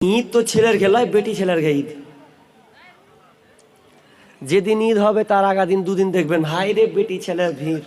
ঈদ তো ছেলের খেলায়, বেটি ছেলের ঈদ। যেদিন ঈদ হবে, তার আগা দিন, দুদিন দেখবেন ভাই রে বেটি ছেলের ভিড়।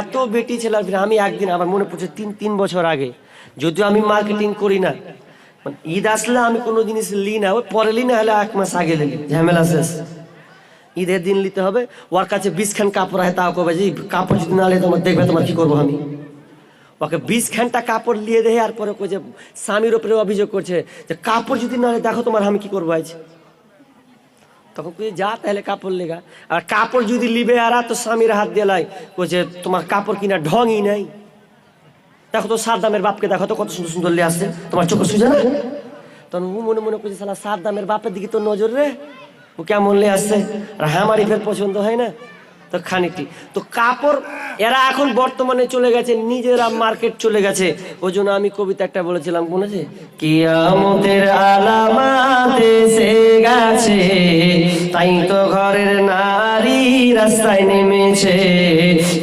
এত বেটি ছেলের ভিড়, আমি একদিন, আমার মনে পড়ছে তিন তিন বছর আগে, যদিও আমি মার্কেটিং করি না। ঈদ আসলে আমি কোনো জিনিস লি না, ওই পরে লি, না হলে এক মাস আগে লিলি ঝামেলা শেষ। ঈদের দিন নিতে হবে, ওর কাছে বিশখান কাপড় হয় তাও কবে যে কাপড় যদি না লে, তোমার দেখবে তোমার কি করব আমি। ওকে বিশ ঘণ্টা কাপড় নিয়ে দেয় আর পরে কই যে স্বামীর ওপরে অভিযোগ করছে যে কাপড় যদি না হয়, দেখো তোমার আমি কি করব আজ। তখন কই যা তাহলে কাপড় লেগা। আর কাপড় যদি লিবে আর তো স্বামীর হাত দিয়ে লাই কইছে তোমার কাপড় কিনা ঢংই নাই। দেখো তো সাদ্দামের বাপকে দেখো তো কত সুন্দর সুন্দর লিয়ে আসছে। তোমার চোখে সুঝে না? তখন ও মনে মনে করছে সালা সাদ্দামের বাপের দিকে তো নজর রে। ও কেমন লে আসছে? আর হামারি ফের পছন্দ হয় না। তো খানিকটি। তো কাপড়, এরা এখন বর্তমানে চলে গেছে, নিজেরা মার্কেট চলে গেছে। ওই জন্য আমি কবিতা একটা বলেছিলাম মনে আছে কিয়ামতের আলামাত এসে গেছে, তাই তো ঘরের নারী রাস্তায় নেমেছে।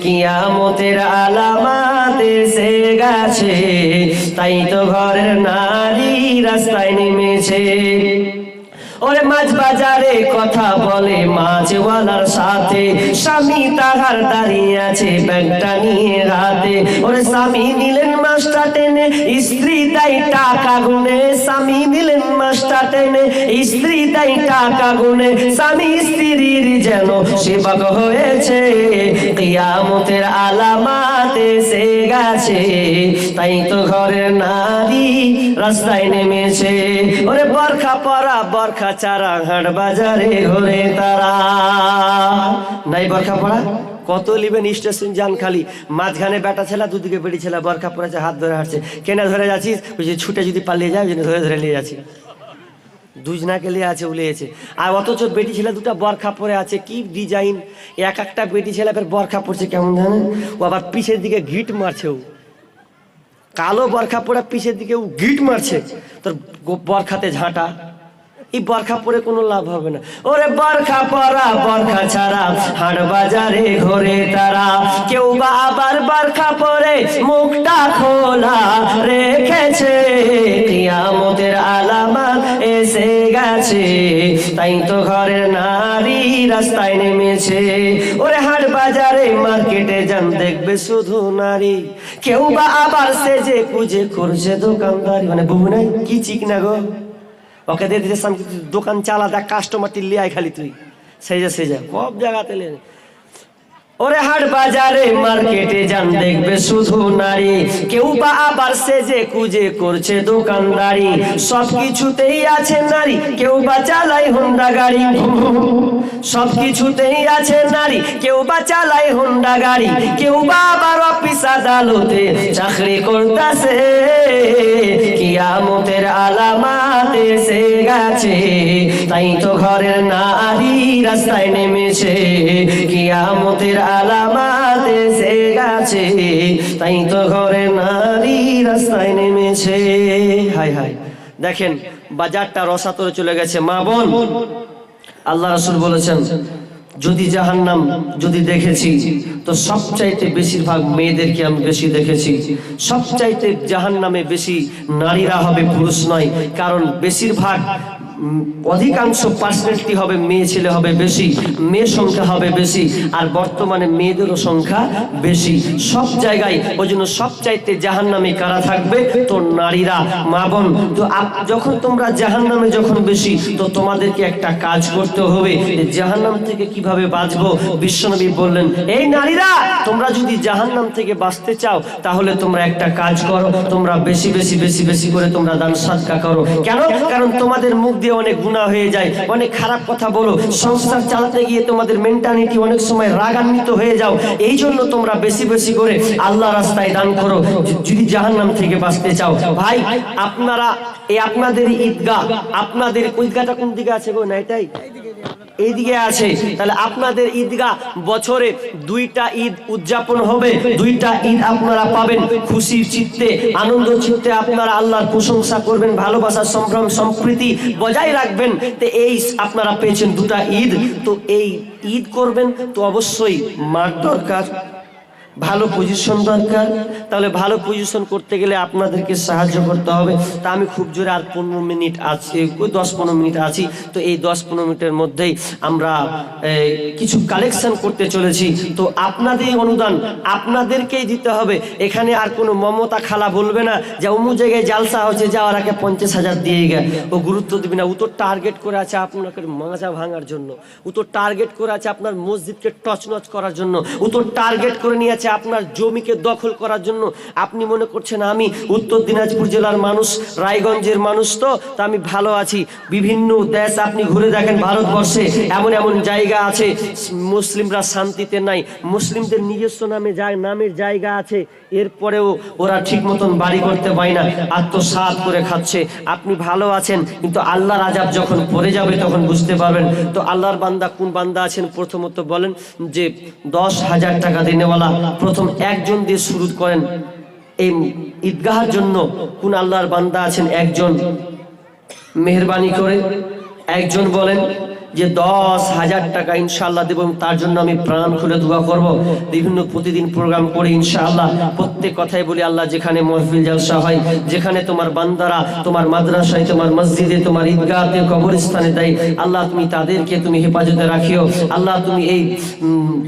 কিয়ামতের আলামাত এসে গেছে, তাই তো ঘরের নারী রাস্তায় নেমেছে। কথা বলে মাছওয়ালার সাথে। স্বামী তাহার দাঁড়িয়ে আছে ব্যাগটা নিয়ে হাতে ওরে স্বামী নিলেন মাছটা টেনে, স্ত্রী তাই টাকা গুনে। স্বামী নিলেন মাছটা টেনে, স্ত্রী তাই টাকা গুনে। স্বামী স্ত্রীর যেন সেবক হয়েছে। কিয়ামতের আলামাত এসে গেছে। তাই তো ঘরের নারী রাস্তায় নেমেছে। ওরে বরখা পরা, বরখা চারা, হাট বাজারে ঘুরে তারা। নাই বরখা পরা কত লিবেন স্টেশন যান খালি। মাঝখানে বেটা ছেলা, দুদিকে বেড়ি ছেলা বরখা পড়েছে হাত ধরে হাঁটছে। কেনা ধরে যাচ্ছিস? যে ছুটে যদি পালিয়ে যায় ধরে ধরে নিয়ে যাচ্ছি। দুজনাকে লিয়ে আছে উলিয়েছে আর অথচ বেটি ছেলে দুটো বরখা পরে আছে, কি ডিজাইন? এক একটা বেটি ছেলে ফের বরখা পড়ছে কেমন জানেন ও আবার পিছের দিকে গিট মারছে ও। কালো বরখা পরে পিছের দিকে ও গিট মারছে। তোর বরখাতে ঝাঁটা। এই বরখা পরে কোনো লাভ হবে না। ওরে বরখা পরা, বরখা ছাড়া হাট বাজারে ঘোরে তারা। কেউ বা আবার বরখা পরে মুখটা খোলা রেখেছে। কিয়ামতের আলামাত এসে গেছে। তাই তো ঘরের নারী রাস্তায় নেমেছে। ওরে হাট বাজারে, মার্কেটে যান, দেখবে শুধু নারী। কেউ বা আবার সেজে কুজে করছে দোকানদারি। মানে বুবু নাই, কি চিক না গো। ওকে দিয়ে দিতে সামনে দোকান চালা দেখ কাস্টমারটি লিয়াই খালি তুই। সেজে সেজে, সব জায়গাতে লে ওরে হাট বাজারে মার্কেটে যান, দেখবে শুধু নারী। কেউ বা আবার সেজে কুজে করছে দোকানদারি। সব কিছুতেই আছে নারী, কেউ বা চালাই হোন্ডা গাড়ি। সব কিছুতেই আছে নারী, কেউ বা চালাই হোন্ডা গাড়ি। কেউ বা আবার অফিস আদালতে চাকরি করতেছে, কিয়ামতের আলামাত এসে গেছে। তাই তো ঘরের নারী রাস্তায় নেমেছে, কিয়ামতের আলামাত এসে গেছে। তাই তো ঘরের নারী রাস্তায় নেমেছে। হাই হাই, দেখেন, বাজারটা রসাতরে চলে গেছে। মা বোন, আল্লাহ রসুল বলেছেন যদি জাহান্নাম যদি দেখেছি, তো সবচাইতে বেশিরভাগ মেয়েদেরকে আমি বেশি দেখেছি। সবচাইতে জাহান্নামে বেশি নারীরা হবে পুরুষ নয়, কারণ বেশিরভাগ অধিকাংশ পার্সেন্টটি হবে মেয়ে, ছেলে হবে বেশি মেয়ে সংখ্যা হবে বেশি, আর বর্তমানে মেয়েদেরও সংখ্যা বেশি। সব জায়গায়, ওই জন্য সবচাইতে জাহান নামে কারা থাকবে? তো নারীরা, মা বোন। তো যখন তোমরা জাহান নামে যখন বেশি, তো তোমাদেরকে একটা কাজ করতে হবে জাহান নাম থেকে কীভাবে বাঁচবো? বিশ্বনবী বললেন, এই নারীরা, তোমরা যদি জাহান নাম থেকে বাঁচতে চাও, তাহলে তোমরা একটা কাজ করো। তোমরা বেশি বেশি বেশি বেশি করে তোমরা দান সাদকা করো। কেন? কারণ তোমাদের মুখ দিয়ে অনেক গুণা হয়ে যায়, অনেক খারাপ কথা বলো, সংসার চালাতে গিয়ে তোমাদের মেন্টালিটি অনেক সময় রাগান্বিত হয়ে যাও এই জন্য তোমরা বেশি বেশি করে আল্লাহ রাস্তায় দান করো, যদি যদি জাহান্নাম থেকে বাঁচতে চাও। ভাই, আপনারা, এই আপনাদের ঈদগাহ, আপনাদের ঈদগাহটা কোন দিকে আছে গো না এটাই এইদিকে আছে। তাহলে আপনাদের ঈদগাহ বছরে দুইটা ঈদ উদযাপন হবে। দুইটা ঈদ আপনারা পাবেন খুশি চিত্তে, আনন্দ চিত্তে। আপনারা আল্লাহর প্রশংসা করবেন, ভালোবাসা, সম্ভ্রম, সম্প্রীতি বজায় রাখবেন। তো এই আপনারা পেয়েছেন দুটা ঈদ। তো এই ঈদ করবেন, তো অবশ্যই মার দরকার। ভালো পজিশন দরকার। তাহলে ভালো পজিশন করতে গেলে আপনাদেরকে সাহায্য করতে হবে। তা আমি খুব জোরে আর পনেরো মিনিট আছি দশ পনেরো মিনিট আছি। তো এই দশ পনেরো মিনিটের মধ্যেই আমরা কিছু কালেকশন করতে চলেছি। তো আপনাদের অনুদান আপনাদেরকেই দিতে হবে। এখানে আর কোনো মমতা খালা বলবে না যে অমুক জায়গায় জালসা হচ্ছে, যাওয়ার আগে পঞ্চাশ হাজার দিয়ে গে ও গুরুত্ব দিবে না। ও তো টার্গেট করে আছে আপনাকে মাজা ভাঙার জন্য। ও তো টার্গেট করে আছে আপনার মসজিদকে টচনচ করার জন্য। ও তো টার্গেট করে নিয়ে আছে আপনার জমিকে দখল করার জন্য। আপনি মনে করছেন আমি উত্তর দিনাজপুর জেলার মানুষ, রায়গঞ্জের মানুষ তো, তা আমি ভালো আছি। বিভিন্ন দেশ আপনি ঘুরে দেখেন ভারতবর্ষে, এমন এমন জায়গা আছে, মুসলিমরা শান্তিতে নাই। মুসলিমদের নিজস্ব নামে যা নামের জায়গা আছে। এরপরেও ওরা ঠিক মতন বাড়ি করতে পায় না, আত্মসাৎ করে খাচ্ছে। আপনি ভালো আছেন, কিন্তু আল্লাহর আজাব যখন পড়ে যাবে তখন বুঝতে পারবেন। তো আল্লাহর বান্দা কোন বান্দা আছেন? প্রথমত বলেন যে, দশ হাজার টাকা দিনেওয়ালা প্রথম একজন দিয়ে শুরু করেন। এই ঈদগাহার জন্য কোন আল্লাহর বান্দা আছেন একজন? মেহরবানি করে একজন বলেন যে দশ হাজার টাকা ইনশাআল্লাহ দেবো এবং তার জন্য আমি প্রাণ খুলে দোয়া করব। বিভিন্ন প্রতিদিন প্রোগ্রাম করে ইনশাআল্লাহ প্রত্যেক কথাই বলি, আল্লাহ যেখানে মহফিল জলসা হয়, যেখানে তোমার বান্দারা তোমার মাদ্রাসায়, তোমার মসজিদে, তোমার ঈদগাহতে, কবরস্থানে দেয়, আল্লাহ তুমি তাদেরকে তুমি হেফাজতে রাখিও। আল্লাহ তুমি এই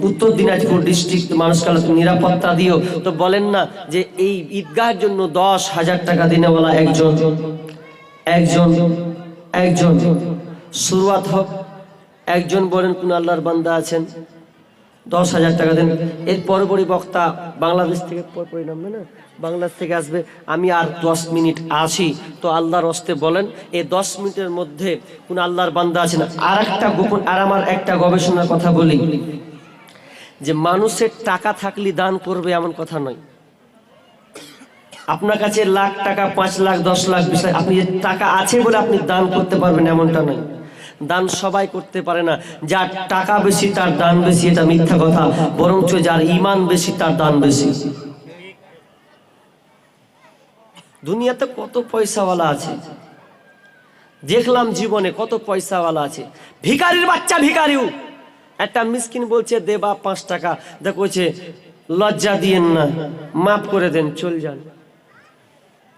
উত্তর দিনাজপুর ডিস্ট্রিক্ট মানুষকে নিরাপত্তা দিও। তো বলেন না যে এই ঈদগাহের জন্য দশ হাজার টাকা দিনেওয়ালা একজন একজন একজন। শুরুয়াত হোক একজন বলেন, কোন আল্লাহর বান্দা আছেন? দশ হাজার টাকা দেন। এর পরপরই বক্তা বাংলাদেশ থেকে পরপরই নামবে না? বাংলাদেশ থেকে আসবে। আমি আর দশ মিনিট আসি তো আল্লাহর হস্তে বলেন এই দশ মিনিটের মধ্যে কোন আল্লাহর বান্দা আছে না? আর একটা গোপন, আর আমার একটা গবেষণার কথা বলি, যে মানুষের টাকা থাকলে দান করবে এমন কথা নয়। আপনার কাছে লাখ টাকা, পাঁচ লাখ, দশ লাখ, বিশ লাখ, আপনি টাকা আছে বলে আপনি দান করতে পারবেন এমনটা নয়। দান সবাই করতে পারে না। যার টাকা বেশি তার দান বেশি এটা মিথ্যা কথা। বরঞ্চ যার ইমান বেশি তার দান বেশি। দুনিয়াতে কত পয়সাওয়ালা আছে? দেখলাম জীবনে কত পয়সাওয়ালা আছে। ভিখারির বাচ্চা ভিখারিও। একটা মিসকিন বলছে দেবা পাঁচ টাকা। দেখো বলছে, লজ্জা দিয়েন না মাফ করে দেন চল যান।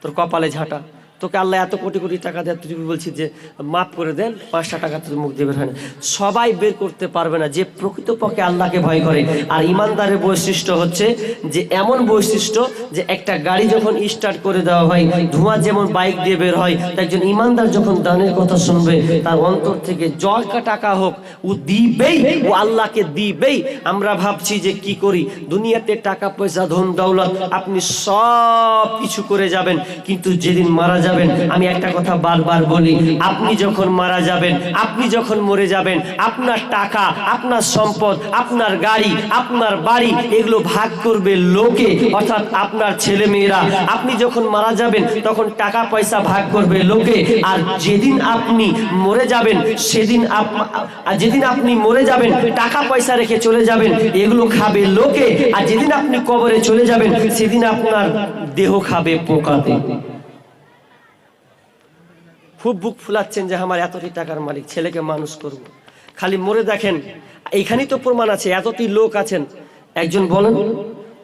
তোর কপালে ঝাঁটা। তোকে আল্লাহ এত কোটি কোটি টাকা দেয় তুই বলছিস যে মাফ করে দেন, পাঁচটা টাকা তোর মুখ দিয়ে বের হয় না। সবাই বের করতে পারবে না, যে প্রকৃতপক্ষে আল্লাহকে ভয় করে। আর ইমানদারের বৈশিষ্ট্য হচ্ছে যে এমন বৈশিষ্ট্য যে একটা গাড়ি যখন স্টার্ট করে দেওয়া হয়, ধোঁয়া যেমন বাইক দিয়ে বের হয় একজন ইমানদার যখন দানের কথা শুনবে, তার অন্তর থেকে জয়কা টাকা হোক, ও দিবেই, ও আল্লাহকে দিবেই। আমরা ভাবছি যে কি করি? দুনিয়াতে টাকা, পয়সা, ধন, দৌলত, আপনি সব কিছু করে যাবেন, কিন্তু যেদিন মারা যাবেন আমি একটা কথা বারবার বলি, আপনি যখন মারা যাবেন, আপনি যখন মরে যাবেন, আপনার টাকা, আপনার সম্পদ, আপনার গাড়ি, আপনার বাড়ি, এগুলো ভাগ করবে লোকে, অর্থাৎ আপনার ছেলে মেয়েরা আপনি যখন মারা যাবেন, তখন টাকা পয়সা ভাগ করবে লোকে। আর যেদিন আপনি মরে যাবেন, সেদিন আর যেদিন আপনি মরে যাবেন, টাকা পয়সা রেখে চলে যাবেন, এগুলো খাবে লোকে। আর যেদিন আপনি কবরে চলে যাবেন, সেদিন আপনার দেহ খাবে পোকাতে। খুব বুক ফুলাচ্ছেন যে আমার এতটি টাকার মালিক, ছেলেকে মানুষ করব। খালি মরে দেখেন, এইখানেই তো প্রমাণ আছে, এতটি লোক আছেন। একজন বলেন,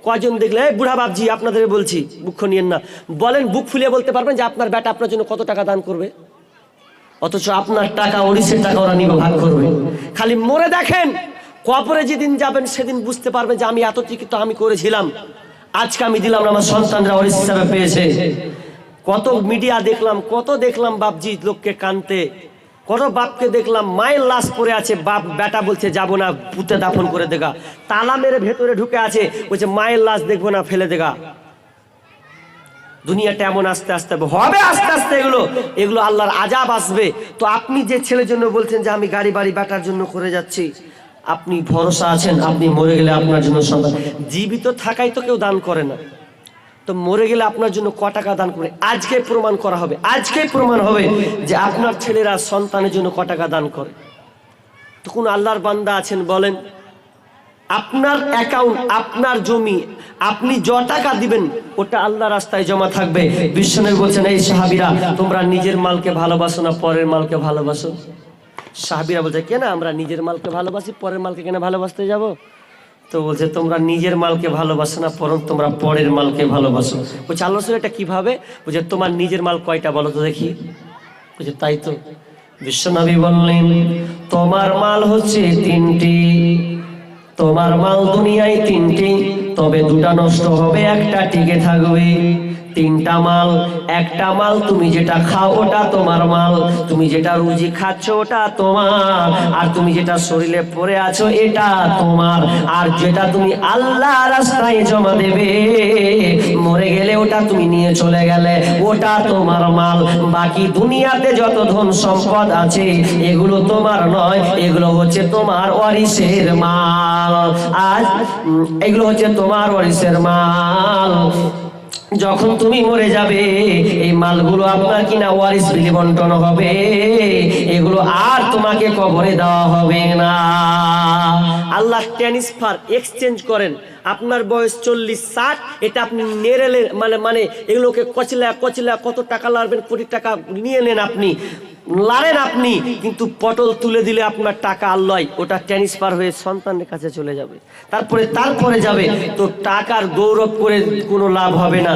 কয়জন দেখলে বুড়া বাবজি আপনাদের বলছি বুক নিয়েন না। বলেন, বুক ফুলিয়ে বলতে পারবেন যে আপনার ব্যাটা আপনার জন্য কত টাকা দান করবে? অথচ আপনার টাকা ওড়িশের টাকা ওরা নিবে, ভাগ করবে। খালি মরে দেখেন কপরে যেদিন যাবেন সেদিন বুঝতে পারবেন যে আমি এতটি তো আমি করেছিলাম। আজকে আমি দিলাম, আমার সন্তানরা ওড়িশ হিসাবে পেয়েছে। কত মিডিয়া দেখলাম, কত দেখলাম বাপজি লোককে কানতে, কত বাপকে দেখলাম মায়ের লাশ পরে আছে, বাপ বেটা বলছে, যাব না, পুঁতে দাফন করে দেগা। তালা মেরে ভেতরে ঢুকে আছে, বলছে, মায়ের লাশ দেখব না, ফেলে দেগা। দুনিয়াটা এমন আস্তে আস্তে, হবে। হবে আস্তে আস্তে এগুলো এগুলো আল্লাহর আজাব আসবে। তো আপনি যে ছেলের জন্য বলছেন যে আমি গাড়ি বাড়ি বেটার জন্য করে যাচ্ছি, আপনি ভরসা আছেন, আপনি মরে গেলে আপনার জন্য সন্তান। জীবিত থাকাই তো কেউ দান করে না। তো মরে গেলে আপনার জন্য ক টাকা দান করে আজকে প্রমাণ করা হবে। আজকে প্রমাণ হবে যে আপনার ছেলেরা সন্তানের জন্য ক টাকা দান করে। তো কোন আল্লাহর বান্দা আছেন, বলেন, আপনার অ্যাকাউন্ট আপনার জমি, আপনি য টাকা দিবেন, ওটা আল্লাহ রাস্তায় জমা থাকবে। বিশ্বনবী বলছেন, এই সাহাবিরা, তোমরা নিজের মালকে ভালোবাসো না, পরের মালকে ভালোবাসো? সাহাবিরা বলছে, কেন? আমরা নিজের মালকে ভালোবাসি, পরের মালকে কেন ভালোবাসতে যাব? তো বলছে, তোমরা নিজের মালকে ভালোবাসো না পরম তোমরা পরের মালকে ভালোবাসো। বলছে, আল্লাহ রসুল এটা কীভাবে? বলছে, তোমার নিজের মাল কয়টা বলো তো দেখি। বলছে, তাই তো। বিশ্বনবী বললেন, তোমার মাল হচ্ছে তিনটি। তোমার মাল দুনিয়ায় তিনটি, তবে দুটা নষ্ট হবে, একটা টিকে থাকবে। তিনটা মাল, একটা মাল, তুমি যেটা খাও ওটা তোমার মাল, তুমি যেটা রুজি খাচ্ছ ওটা তোমার, আর তুমি যেটা শরীরে পড়ে আছো এটা তোমার, আর যেটা তুমি আল্লাহ রাস্তায় জমা দেবে, মরে গেলে ওটা তুমি নিয়ে চলে গেলে, ওটা তোমার মাল। বাকি দুনিয়াতে যত ধন সম্পদ আছে, এগুলো তোমার নয়, এগুলো হচ্ছে তোমার ওয়ারিসের মাল। আজ এগুলো হচ্ছে তোমার ওয়ারিসের মাল। যখন তুমি মরে যাবে, এই মালগুলো আপনার কিনা ওয়ারিস বিলি বন্টন হবে। এগুলো আর তোমাকে কবরে দেওয়া হবে না। আল্লাহ ট্রান্সফার, এক্সচেঞ্জ করেন। আপনার বয়স চল্লিশ, ষাট, এটা আপনি নেড়েলে মানে মানে এগুলোকে কচলা কচলা কত টাকা লাগবেন কোটি টাকা নিয়ে নেন আপনি। লারেন আপনি, কিন্তু পটল তুলে দিলে আপনার টাকা আল্লয় ওটা ট্রান্সফার হয়ে সন্তানের কাছে চলে যাবে। তারপরে তারপরে যাবে। তো টাকার গৌরব করে কোনো লাভ হবে না।